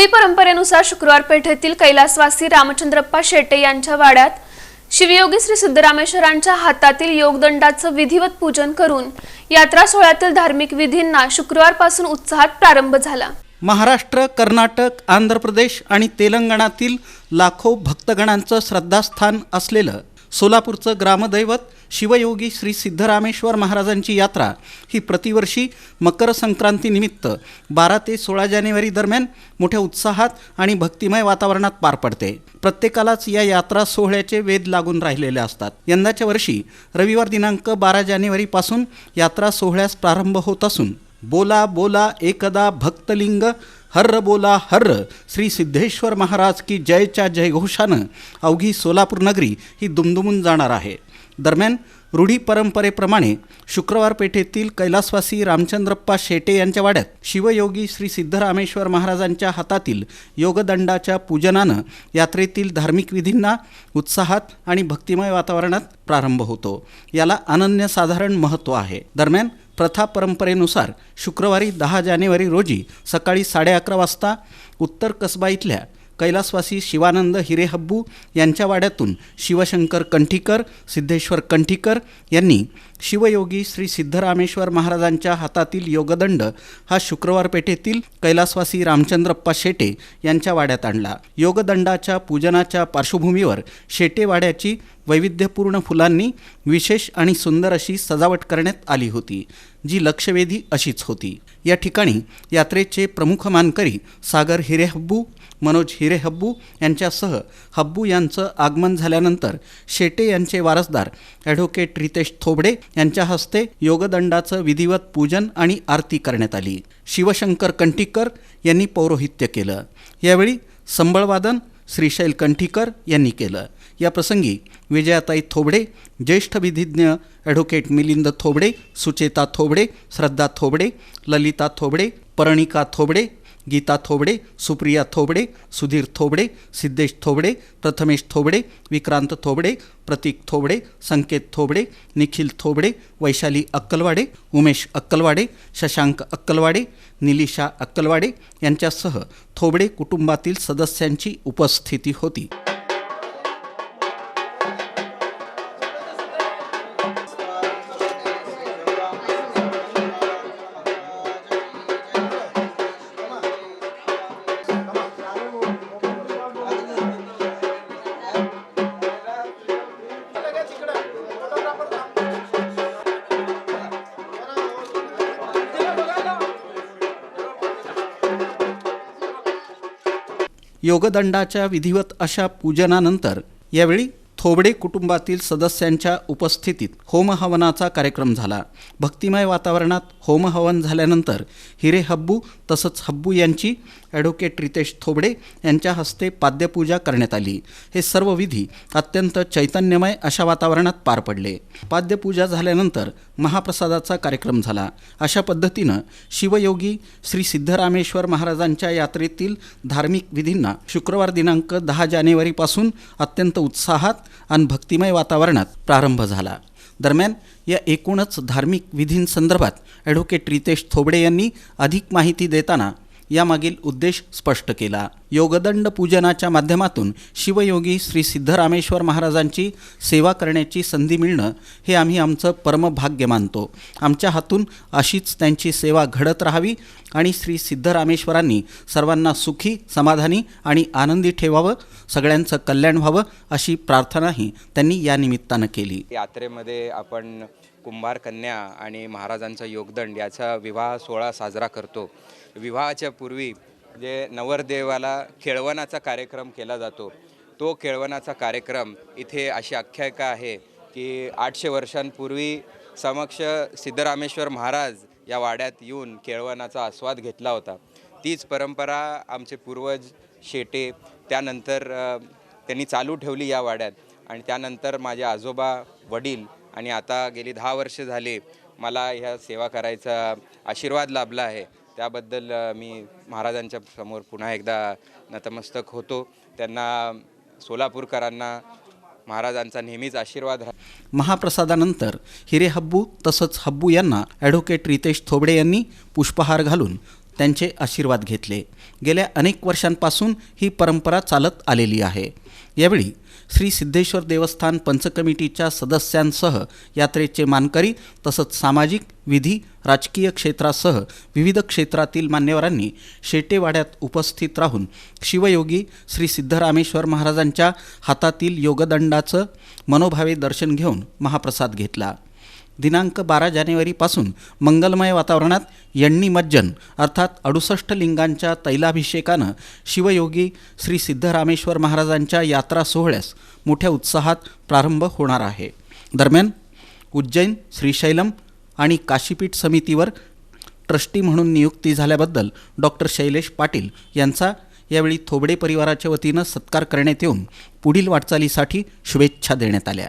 रूढी परंपरेनुसार शुक्रवार पेठेतील कैलासवासी रामचंद्रप्पा शेटे यांच्या वाड्यात शिवयोगी श्री सिद्धरामेश्वरांच्या हातातील योगदंडाचं विधिवत पूजन करून यात्रा सोहळ्यातील धार्मिक विधींना शुक्रवारपासून उत्साहात प्रारंभ झाला. महाराष्ट्र कर्नाटक आंध्र प्रदेश आणि तेलंगणातील लाखो भक्तगणांचं श्रद्धास्थान असलेलं सोलापूरचं ग्रामदैवत शिवयोगी श्री सिद्धरामेश्वर महाराजांची यात्रा ही प्रतिवर्षी मकर संक्रांतीनिमित्त बारा ते सोळा जानेवारी दरम्यान मोठ्या उत्साहात आणि भक्तिमय वातावरणात पार पडते. प्रत्येकालाच या यात्रा सोहळ्याचे वेध लागून राहिलेले असतात. यंदाच्या वर्षी रविवार दिनांक बारा जानेवारीपासून यात्रा सोहळ्यास प्रारंभ होत असून बोला बोला एकदा भक्तलिंग हर्र बोला हर्र श्री सिद्धेश्वर महाराज की जयच्या जयघोषानं अवघी सोलापूर नगरी ही दुमदुमून जाणार आहे. दरम्यान रूढी परंपरेप्रमाणे शुक्रवार पेठेतील कैलासवासी रामचंद्रप्पा शेटे यांच्या वाड्यात शिवयोगी श्री सिद्धरामेश्वर महाराजांच्या हातातील योगदंडाच्या पूजनानं यात्रेतील धार्मिक विधींना उत्साहात आणि भक्तिमय वातावरणात प्रारंभ होतो. याला अनन्यसाधारण महत्त्व आहे. दरम्यान प्रथा परंपरेनुसार शुक्रवारी दहा जानेवारी रोजी सकाळी साडे अकरा वाजता उत्तर कसबा इथल्या कैलासवासी शिवानंद हिरेहब्बू यांच्या वाड्यातून शिवशंकर कंठीकर सिद्धेश्वर कंठीकर यांनी शिवयोगी श्री सिद्धरामेश्वर महाराजांच्या हातातील योगदंड हा शुक्रवार पेठेतील कैलासवासी रामचंद्रप्पा शेटे यांच्या वाड्यात आणला. योगदंडाच्या पूजनाच्या पार्श्वभूमीवर शेटे वाड्याची वैविध्यपूर्ण फुलांनी विशेष आणि सुंदर अशी सजावट करण्यात आली होती जी लक्षवेधी अशीच होती. या ठिकाणी यात्रेचे प्रमुख मानकरी सागर हिरेहब्बू मनोज हिरेहब्बू यांच्यासह हब्बू यांचं आगमन झाल्यानंतर शेटे यांचे वारसदार ॲडव्होकेट रितेश थोबडे यांच्या हस्ते योगदंडाचं विधिवत पूजन आणि आरती करण्यात आली. शिवशंकर कंठीकर यांनी पौरोहित्य केलं. यावेळी संबळवादन श्रीशैल कंठीकर यांनी केलं. या प्रसंगी विजयाताई थोबडे ज्येष्ठ विधिज्ञ ॲडव्होकेट मिलिंद थोबडे सुचेता थोबडे श्रद्धा थोबडे ललिता थोबडे परणिका थोबडे गीता थोबडे सुप्रिया थोबडे सुधीर थोबडे सिद्धेश थोबडे प्रथमेश थोबडे विक्रांत थोबडे प्रतीक थोबडे संकेत थोबडे निखिल थोबडे वैशाली अक्कलवाडे उमेश अक्कलवाडे शशांक अक्कलवाडे निलिशा अक्कलवाडे यांच्यासह थोबडे कुटुंबातील सदस्यांची उपस्थिती होती. योगदंडाच्या विधिवत अशा पूजनानंतर यावेळी थोबडे कुटुंबातील सदस्यांच्या उपस्थितीत होमहवनाचा कार्यक्रम झाला. भक्तिमय वातावरणात होमहवन झाल्यानंतर हिरे हब्बू तसंच हब्बू यांची ॲडव्होकेट रितेश थोबडे यांच्या हस्ते पाद्यपूजा करण्यात आली. हे सर्व विधी अत्यंत चैतन्यमय अशा वातावरणात पार पडले. पाद्यपूजा झाल्यानंतर महाप्रसादाचा कार्यक्रम झाला. अशा पद्धतीनं शिवयोगी श्री सिद्धरामेश्वर महाराजांच्या यात्रेतील धार्मिक विधींना शुक्रवार दिनांक दहा जानेवारीपासून अत्यंत उत्साहात आणि भक्तिमय वातावरणात प्रारंभ झाला. दरम्यान या एकूणच धार्मिक विधींसंदर्भात ॲडव्होकेट रितेश थोबडे यांनी अधिक माहिती देताना यामागील उद्देश स्पष्ट केला. योगदंड पूजनाच्या माध्यमातून शिवयोगी श्री सिद्धरामेश्वर महाराजांची सेवा करण्याची संधी मिळणं हे आम्ही आमचं परमभाग्य मानतो. आमच्या हातून अशीच त्यांची सेवा घडत राहावी आणि श्री सिद्धरामेश्वरांनी सर्वांना सुखी समाधानी आणि आनंदी ठेवावं सगळ्यांचं कल्याण व्हावं अशी प्रार्थनाही त्यांनी या निमित्तानं केली. यात्रेमध्ये आपण कुंभार कन्या आणि महाराजांचा योगदंड याचा विवाह सोहळा साजरा करतो. विवाहाच्या पूर्वी जे नवरदेवाला खेळवणाचा कार्यक्रम केला जातो. तो खेळवणाचा कार्यक्रम इथे अशी आख्यायिका आहे की आठशे वर्षांपूर्वी समक्ष सिद्धरामेश्वर महाराज या वाड्यात येऊन केळवणाचा आस्वाद घेतला होता. तीच परंपरा आमचे पूर्वज शेटे त्यानंतर त्यांनी चालू ठेवली या वाड्यात. आणि त्यानंतर माझे आजोबा वडील आणि आता गेली दहा वर्ष झाले मला ह्या सेवा करायचा आशीर्वाद लाभला आहे. त्याबद्दल मी महाराजांच्या समोर पुन्हा एकदा नतमस्तक होतो. त्यांना सोलापूरकरांना महाराजांचा नेहमीच आशीर्वाद राहा महाप्रसादानंतर हिरे हब्बू तसंच हब्बू यांना ॲडव्होकेट रितेश थोबडे यांनी पुष्पहार घालून त्यांचे आशीर्वाद घेतले. गेल्या अनेक वर्षांपासून ही परंपरा चालत आलेली आहे. यावेळी श्री सिद्धेश्वर देवस्थान पंचकमिटीच्या सदस्यांसह यात्रेचे मानकरी तसंच सामाजिक विधी राजकीय क्षेत्रासह विविध क्षेत्रातील मान्यवरांनी शेटेवाड्यात उपस्थित राहून शिवयोगी श्री सिद्धरामेश्वर महाराजांच्या हातातील योगदंडाचं मनोभावे दर्शन घेऊन महाप्रसाद घेतला. दिनांक बारा जानेवारीपासून मंगलमय वातावरणात यण्णी मज्जन अर्थात अडुसष्ट लिंगांच्या तैलाभिषेकानं शिवयोगी श्री सिद्धरामेश्वर महाराजांच्या यात्रा सोहळ्यास मोठ्या उत्साहात प्रारंभ होणार आहे. दरम्यान उज्जैन श्रीशैलम आणि काशीपीठ समितीवर ट्रस्टी म्हणून नियुक्ती झाल्याबद्दल डॉक्टर शैलेश पाटील यांचा यावेळी थोबडे परिवाराच्या वतीनं सत्कार करण्यात येऊन पुढील वाटचालीसाठी शुभेच्छा देण्यात आल्या.